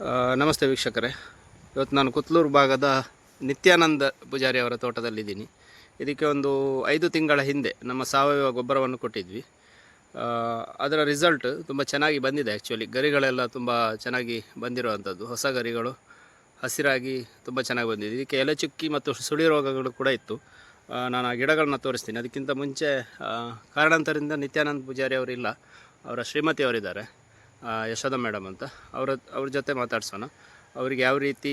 ನಮಸ್ತೆ ವೀಕ್ಷಕರೇ. ಇವತ್ತು ನಾನು ಕುತ್ಲೂರು ಭಾಗದ ನಿತ್ಯಾನಂದ ಪೂಜಾರಿ ಅವರ ತೋಟದಲ್ಲಿದ್ದೀನಿ. ಇದಕ್ಕೆ ಒಂದು ಐದು ತಿಂಗಳ ಹಿಂದೆ ನಮ್ಮ ಸಾವಯವ ಗೊಬ್ಬರವನ್ನು ಕೊಟ್ಟಿದ್ವಿ. ಅದರ ರಿಸಲ್ಟ್ ತುಂಬ ಚೆನ್ನಾಗಿ ಬಂದಿದೆ ಆ್ಯಕ್ಚುಲಿ ಗರಿಗಳೆಲ್ಲ ತುಂಬ ಚೆನ್ನಾಗಿ ಬಂದಿರುವಂಥದ್ದು. ಹೊಸ ಗರಿಗಳು, ಹಸಿರಾಗಿ ತುಂಬ ಚೆನ್ನಾಗಿ ಬಂದಿದೆ. ಇದಕ್ಕೆ ಎಲೆ ಚುಕ್ಕಿ ಮತ್ತು ಸುಳಿ ರೋಗಗಳು ಕೂಡ ಇತ್ತು. ನಾನು ಆ ಗಿಡಗಳನ್ನ ತೋರಿಸ್ತೀನಿ. ಅದಕ್ಕಿಂತ ಮುಂಚೆ ಕಾರಣಾಂತರದಿಂದ ನಿತ್ಯಾನಂದ ಪೂಜಾರಿ ಅವರಿಲ್ಲ. ಅವರ ಶ್ರೀಮತಿ ಅವರಿದ್ದಾರೆ. ಯಶೋಧ ಮೇಡಮ್ ಅಂತ. ಅವರ ಅವ್ರ ಜೊತೆ ಮಾತಾಡ್ಸೋಣ. ಅವ್ರಿಗೆ ಯಾವ ರೀತಿ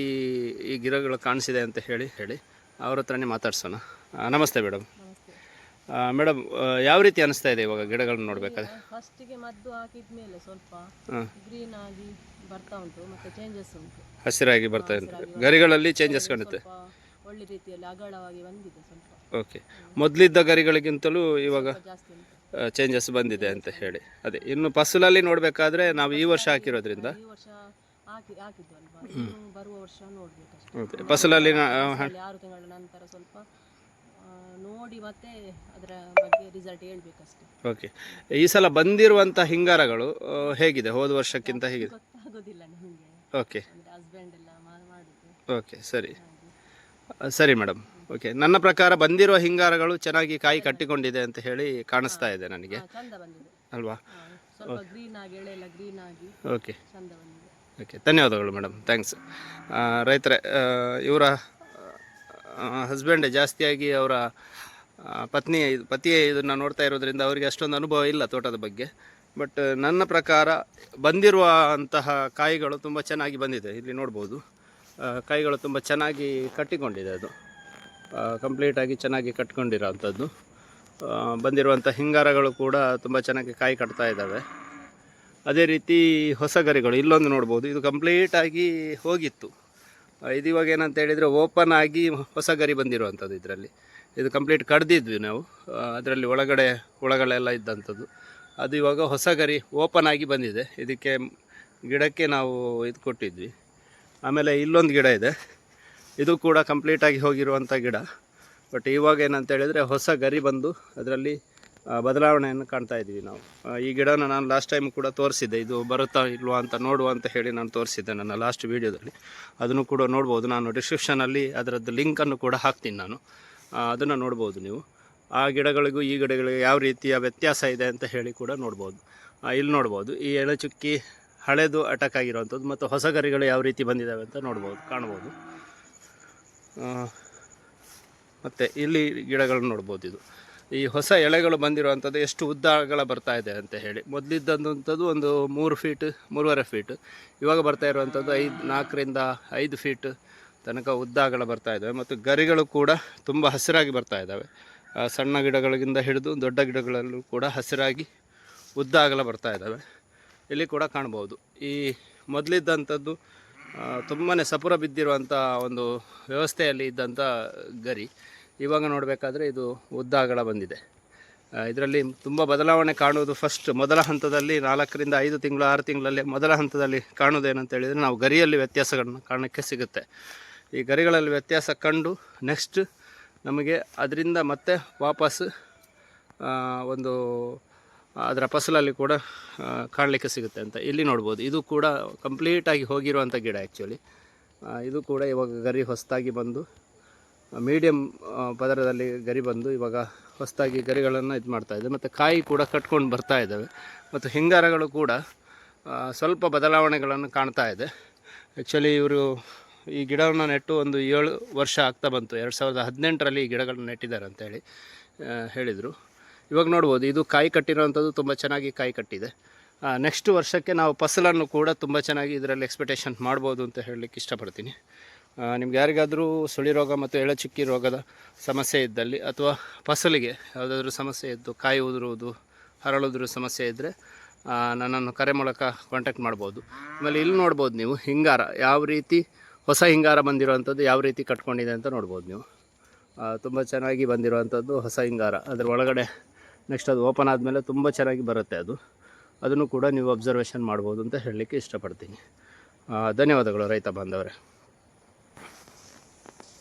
ಈ ಗಿಡಗಳು ಕಾಣಿಸಿದೆ ಅಂತ ಹೇಳಿ ಹೇಳಿ. ಅವ್ರ ಹತ್ರನೇ ಮಾತಾಡ್ಸೋಣ. ನಮಸ್ತೆ ಮೇಡಮ್. ಮೇಡಮ್ ಯಾವ ರೀತಿ ಅನಿಸ್ತಾ ಇದೆ ಇವಾಗ ಗಿಡಗಳನ್ನ ನೋಡಬೇಕಾದ್ರೆ? ಫಸ್ಟಿಗೆ ಮದ್ದು ಹಾಕಿದ ಮೇಲೆ ಸ್ವಲ್ಪ ಹಾಂ. ಗ್ರೀನ್ ಆಗಿ ಬರ್ತಾ ಉಂಟು ಮತ್ತೆ ಚೇಂಜಸ್ ಉಂಟು. ಹಸಿರಾಗಿ ಬರ್ತಾ ಉಂಟು. ಗರಿಗಳಲ್ಲಿ ಚೇಂಜಸ್ ಕಾಣುತ್ತೆ ಒಳ್ಳೆ ರೀತಿಯಲ್ಲಿ ಅಗಲವಾಗಿ ಬಂದಿದೆ ಸ್ವಲ್ಪ. ಓಕೆ ಮೊದಲಿದ್ದ ಗರಿಗಳಿಗಿಂತಲೂ ಇವಾಗ ಜಾಸ್ತಿ ಉಂಟು. ಚೇಂಜಸ್ ಬಂದಿದೆ ಅಂತ ಹೇಳಿ. ಅದೇ ಇನ್ನು ಫಸಲಲ್ಲಿ ನೋಡಬೇಕಾದ್ರೆ ನಾವು ಈ ವರ್ಷ ಹಾಕಿರೋದ್ರಿಂದ. ಈ ವರ್ಷ ಹಾಕಿ ಹಾಕಿದ್ವಲ್ವಾ ಇನ್ನು ಬರುವ ವರ್ಷ ನೋಡ್ಬೇಕಷ್ಟೇ. ಓಕೆ ಫಸಲಲ್ಲಿ ನಾ- ಅಲ್ಲಿ ಆರು ತಿಂಗಳ ನಂತರ ಸ್ವಲ್ಪ ಆ, ನೋಡಿ ಮತ್ತೆ ಅದರ ಬಗ್ಗೆ ರಿಸಲ್ಟ್ ಹೇಳ್ಬೇಕಷ್ಟೇ. ಓಕೆ ಈ ಸಲ ಬಂದಿರುವಂಥ ಹಿಂಗಾರಗಳು ಆ, ಹೇಗಿದೆ? ಹೋದ ವರ್ಷಕ್ಕಿಂತ ಹೇಗಿದೆ? ಗೊತ್ತಾಗೋದಿಲ್ಲ ನಮಗೆ. ಓಕೆ ಅಂದ್ರೆ ಹಸ್ಬೆಂಡ್ ಎಲ್ಲ ಮಾ- ಮಾಡುದು. ಓಕೆ ಸರಿ. ಸರಿ ಮೇಡಮ್. ಓಕೆ. ನನ್ನ ಪ್ರಕಾರ ಬಂದಿರುವ ಹಿಂಗಾರಗಳು ಚೆನ್ನಾಗಿ ಕಾಯಿ ಕಟ್ಟಿಕೊಂಡಿದೆ ಅಂತ ಹೇಳಿ ಕಾಣಿಸ್ತಾ ಇದೆ ನನಗೆ. ಚಂದ ಬಂದಿದೆ. ಅಲ್ವಾ? ಸ್ವಲ್ಪ ಗ್ರೀನ್ ಆಗಿ ಎಳೆ ಎಲ್ಲ ಗ್ರೀನ್ ಆಗಿ ಓಕೆ. ಚಂದ ಬಂದಿದೆ. ಓಕೆ. ಧನ್ಯವಾದಗಳು ಮೇಡಮ್. ಥ್ಯಾಂಕ್ಸ್. ರೈತರೇ ಇವರ ಹಸ್ಬೆಂಡ್ ಜಾಸ್ತಿಯಾಗಿ ಅವರ ಪತ್ನಿ ಪತಿಯೇ ಇದನ್ನು ನೋಡ್ತಾ ಇರೋದ್ರಿಂದ ಅವರಿಗೆ ಅಷ್ಟೊಂದು ಅನುಭವ ಇಲ್ಲ ತೋಟದ ಬಗ್ಗೆ. ಬಟ್ ನನ್ನ ಪ್ರಕಾರ ಬಂದಿರುವಂತಹ ಕಾಯಿಗಳು ತುಂಬ ಚೆನ್ನಾಗಿ ಬಂದಿದೆ. ಇಲ್ಲಿ ನೋಡ್ಬೋದು. ಕಾಯಿಗಳು ತುಂಬ ಚೆನ್ನಾಗಿ ಕಟ್ಟಿಕೊಂಡಿದೆ ಅದು. ಕಂಪ್ಲೀಟಾಗಿ ಚೆನ್ನಾಗಿ ಕಟ್ಕೊಂಡಿರೋ ಅಂಥದ್ದು ಬಂದಿರುವಂಥ ಹಿಂಗಾರಗಳು ಕೂಡ ತುಂಬ ಚೆನ್ನಾಗಿ ಕಾಯಿ ಕಟ್ತಾ ಇದ್ದಾವೆ. ಅದೇ ರೀತಿ ಹೊಸ ಗರಿಗಳು, ಇಲ್ಲೊಂದು ನೋಡ್ಬೋದು. ಇದು ಕಂಪ್ಲೀಟಾಗಿ ಹೋಗಿತ್ತು. ಇದು ಇವಾಗ ಏನಂತ ಹೇಳಿದರೆ ಓಪನ್ ಆಗಿ ಹೊಸ ಗರಿ ಬಂದಿರುವಂಥದ್ದು ಇದರಲ್ಲಿ. ಇದು ಕಂಪ್ಲೀಟ್ ಕಡ್ದಿದ್ವಿ ನಾವು. ಅದರಲ್ಲಿ ಒಳಗಡೆ ಹುಳಗಳೆಲ್ಲ ಇದ್ದಂಥದ್ದು ಅದು ಇವಾಗ ಹೊಸ ಗರಿ ಓಪನ್ ಆಗಿ ಬಂದಿದೆ. ಇದಕ್ಕೆ ಗಿಡಕ್ಕೆ ನಾವು ಇದು ಕೊಟ್ಟಿದ್ವಿ. ಆಮೇಲೆ ಇಲ್ಲೊಂದು ಗಿಡ ಇದೆ. ಇದು ಕೂಡ ಕಂಪ್ಲೀಟಾಗಿ ಹೋಗಿರುವಂಥ ಗಿಡ. ಬಟ್ ಇವಾಗ ಏನಂತ ಹೇಳಿದರೆ ಹೊಸ ಗರಿ ಬಂದು ಅದರಲ್ಲಿ ಬದಲಾವಣೆಯನ್ನು ಕಾಣ್ತಾ ಇದ್ದೀವಿ ನಾವು. ಈ ಗಿಡನ ನಾನು ಲಾಸ್ಟ್ ಟೈಮ್ ಕೂಡ ತೋರಿಸಿದ್ದೆ. ಇದು ಬರುತ್ತಾ ಇಲ್ವಾ ಅಂತ ನೋಡುವ ಅಂತ ಹೇಳಿ ನಾನು ತೋರಿಸಿದ್ದೆ ನನ್ನ ಲಾಸ್ಟ್ ವೀಡಿಯೋದಲ್ಲಿ ಅದನ್ನು ಕೂಡ ನೋಡ್ಬೋದು. ನಾನು ಡಿಸ್ಕ್ರಿಪ್ಷನಲ್ಲಿ ಅದರದ್ದು ಲಿಂಕನ್ನು ಕೂಡ ಹಾಕ್ತೀನಿ ನಾನು. ಅದನ್ನು ನೋಡ್ಬೋದು ನೀವು. ಆ ಗಿಡಗಳಿಗೂ ಈ ಗಿಡಗಳಿಗೆ ಯಾವ ರೀತಿಯ ವ್ಯತ್ಯಾಸ ಇದೆ ಅಂತ ಹೇಳಿ ಕೂಡ ನೋಡ್ಬೋದು. ಇಲ್ಲಿ ನೋಡ್ಬೋದು. ಈ ಎಳೆಚುಕ್ಕಿ ಹಳೆದು ಅಟ್ಯಾಕ್ ಆಗಿರುವಂಥದ್ದು ಮತ್ತು ಹೊಸ ಗರಿಗಳು ಯಾವ ರೀತಿ ಬಂದಿದ್ದಾವೆ ಅಂತ ನೋಡ್ಬೋದು, ಕಾಣ್ಬೋದು. ಮತ್ತು ಇಲ್ಲಿ ಗಿಡಗಳನ್ನ ನೋಡ್ಬೋದು ಇದು. ಈ ಹೊಸ ಎಳೆಗಳು ಬಂದಿರುವಂಥದ್ದು ಎಷ್ಟು ಉದ್ದಗಳ ಬರ್ತಾ ಇದೆ ಅಂತ ಹೇಳಿ. ಮೊದಲಿದ್ದಂಥದ್ದು ಒಂದು ಮೂರು ಫೀಟ್ ಮೂರುವರೆ ಫೀಟ್ ಇವಾಗ ಬರ್ತಾ ಇರುವಂಥದ್ದು ಐದು, ನಾಲ್ಕರಿಂದ ಐದು ಫೀಟ್ ತನಕ ಉದ್ದಗಳ ಬರ್ತಾ ಇದ್ದಾವೆ ಮತ್ತು ಗರಿಗಳು ಕೂಡ ತುಂಬ ಹಸಿರಾಗಿ ಬರ್ತಾ ಇದ್ದಾವೆ ಸಣ್ಣ ಗಿಡಗಳಿಂದ ಹಿಡಿದು ದೊಡ್ಡ ಗಿಡಗಳಲ್ಲೂ ಕೂಡ ಹಸಿರಾಗಿ ಉದ್ದ ಅಗಲ ಬರ್ತಾ ಇದ್ದಾವೆ ಇಲ್ಲಿ ಕೂಡ ಕಾಣ್ಬೋದು ಈ ಮೊದಲಿದ್ದಂಥದ್ದು ತುಂಬಾ ಸಪುರ ಬಿದ್ದಿರುವಂಥ ಒಂದು ವ್ಯವಸ್ಥೆಯಲ್ಲಿ ಇದ್ದಂಥ ಗರಿ. ಇವಾಗ ನೋಡಬೇಕಾದ್ರೆ ಇದು ಉದ್ದ ಅಗಲ ಬಂದಿದೆ ಇದರಲ್ಲಿ ತುಂಬ ಬದಲಾವಣೆ ಕಾಣುವುದು ಫಸ್ಟ್ ಮೊದಲ ಹಂತದಲ್ಲಿ ನಾಲ್ಕರಿಂದ ಐದು ತಿಂಗಳು, ಆರು ತಿಂಗಳಲ್ಲೇ ಮೊದಲ ಹಂತದಲ್ಲಿ ಕಾಣುವುದೇನಂತ ಹೇಳಿದರೆ ನಾವು ಗರಿಯಲ್ಲಿ ವ್ಯತ್ಯಾಸಗಳನ್ನು ಕಾಣೋಕ್ಕೆ ಸಿಗುತ್ತೆ. ಈ ಗರಿಗಳಲ್ಲಿ ವ್ಯತ್ಯಾಸ ಕಂಡು ನೆಕ್ಸ್ಟ್ ನಮಗೆ ಅದರಿಂದ ಮತ್ತೆ ವಾಪಸ್ ಒಂದು ಅದರ ಫಸಲಲ್ಲಿ ಕೂಡ ಕಾಣಲಿಕ್ಕೆ ಸಿಗುತ್ತೆ ಅಂತ ಇಲ್ಲಿ ನೋಡ್ಬೋದು. ಇದು ಕೂಡ ಕಂಪ್ಲೀಟಾಗಿ ಹೋಗಿರುವಂಥ ಗಿಡ ಆ್ಯಕ್ಚುಲಿ ಇದು ಕೂಡ ಇವಾಗ ಗರಿ ಹೊಸದಾಗಿ ಬಂದು ಮೀಡಿಯಮ್ ಪದರದಲ್ಲಿ ಗರಿ ಬಂದು ಇವಾಗ ಹೊಸದಾಗಿ ಗರಿಗಳನ್ನು ಇದು ಮಾಡ್ತಾ ಇದೆ. ಮತ್ತು ಕಾಯಿ ಕೂಡ ಕಟ್ಕೊಂಡು ಬರ್ತಾ ಇದ್ದಾವೆ. ಮತ್ತು ಹಿಂಗಾರಗಳು ಕೂಡ ಸ್ವಲ್ಪ ಬದಲಾವಣೆಗಳನ್ನು ಕಾಣ್ತಾ ಇದೆ. ಆ್ಯಕ್ಚುಲಿ ಇವರು ಈ ಗಿಡವನ್ನು ನೆಟ್ಟು ಒಂದು ಏಳು ವರ್ಷ ಆಗ್ತಾ ಬಂತು. ಎರಡು ಸಾವಿರದ ಹದಿನೆಂಟರಲ್ಲಿ ಈ ಗಿಡಗಳನ್ನ ನೆಟ್ಟಿದ್ದಾರೆ ಅಂತೇಳಿ ಹೇಳಿದರು. ಇವಾಗ ನೋಡ್ಬೋದು, ಇದು ಕಾಯಿ ಕಟ್ಟಿರೋವಂಥದ್ದು ತುಂಬ ಚೆನ್ನಾಗಿ ಕಾಯಿ ಕಟ್ಟಿದೆ. ನೆಕ್ಸ್ಟ್ ವರ್ಷಕ್ಕೆ ನಾವು ಫಸಲನ್ನು ಕೂಡ ತುಂಬ ಚೆನ್ನಾಗಿ ಇದರಲ್ಲಿ ಎಕ್ಸ್ಪೆಕ್ಟೇಷನ್ ಮಾಡ್ಬೋದು ಅಂತ ಹೇಳಲಿಕ್ಕೆ ಇಷ್ಟಪಡ್ತೀನಿ. ನಿಮ್ಗೆ ಯಾರಿಗಾದರೂ ಸುಳಿ ರೋಗ ಮತ್ತು ಎಳೆಚುಕ್ಕಿ ರೋಗದ ಸಮಸ್ಯೆ ಇದ್ದಲ್ಲಿ ಅಥವಾ ಫಸಲಿಗೆ ಯಾವುದಾದ್ರೂ ಸಮಸ್ಯೆ ಇದ್ದು ಕಾಯಿ ಉದುರುವುದು ಹರಳುದ್ರೂ ಸಮಸ್ಯೆ ಇದ್ದರೆ ನನ್ನನ್ನು ಕರೆ ಮೂಲಕ ಕಾಂಟ್ಯಾಕ್ಟ್ ಮಾಡ್ಬೋದು. ಆಮೇಲೆ ಇಲ್ಲಿ ನೋಡ್ಬೋದು ನೀವು, ಹಿಂಗಾರ, ಯಾವ ರೀತಿ ಹೊಸ ಹಿಂಗಾರ ಬಂದಿರುವಂಥದ್ದು, ಯಾವ ರೀತಿ ಕಟ್ಕೊಂಡಿದೆ ಅಂತ ನೋಡ್ಬೋದು ನೀವು. ತುಂಬ ಚೆನ್ನಾಗಿ ಬಂದಿರುವಂಥದ್ದು ಹೊಸ ಹಿಂಗಾರ. ಅದರ ಒಳಗಡೆ ನೆಕ್ಸ್ಟ್ ಅದು ಓಪನ್ ಆದಮೇಲೆ ತುಂಬ ಚೆನ್ನಾಗಿ ಬರುತ್ತೆ ಅದು. ಅದನ್ನು ಕೂಡ ನೀವು ಅಬ್ಸರ್ವೇಷನ್ ಮಾಡ್ಬೋದು ಅಂತ ಹೇಳಲಿಕ್ಕೆ ಇಷ್ಟಪಡ್ತೀನಿ. ಧನ್ಯವಾದಗಳು ರೈತ ಬಾಂಧವರೇ.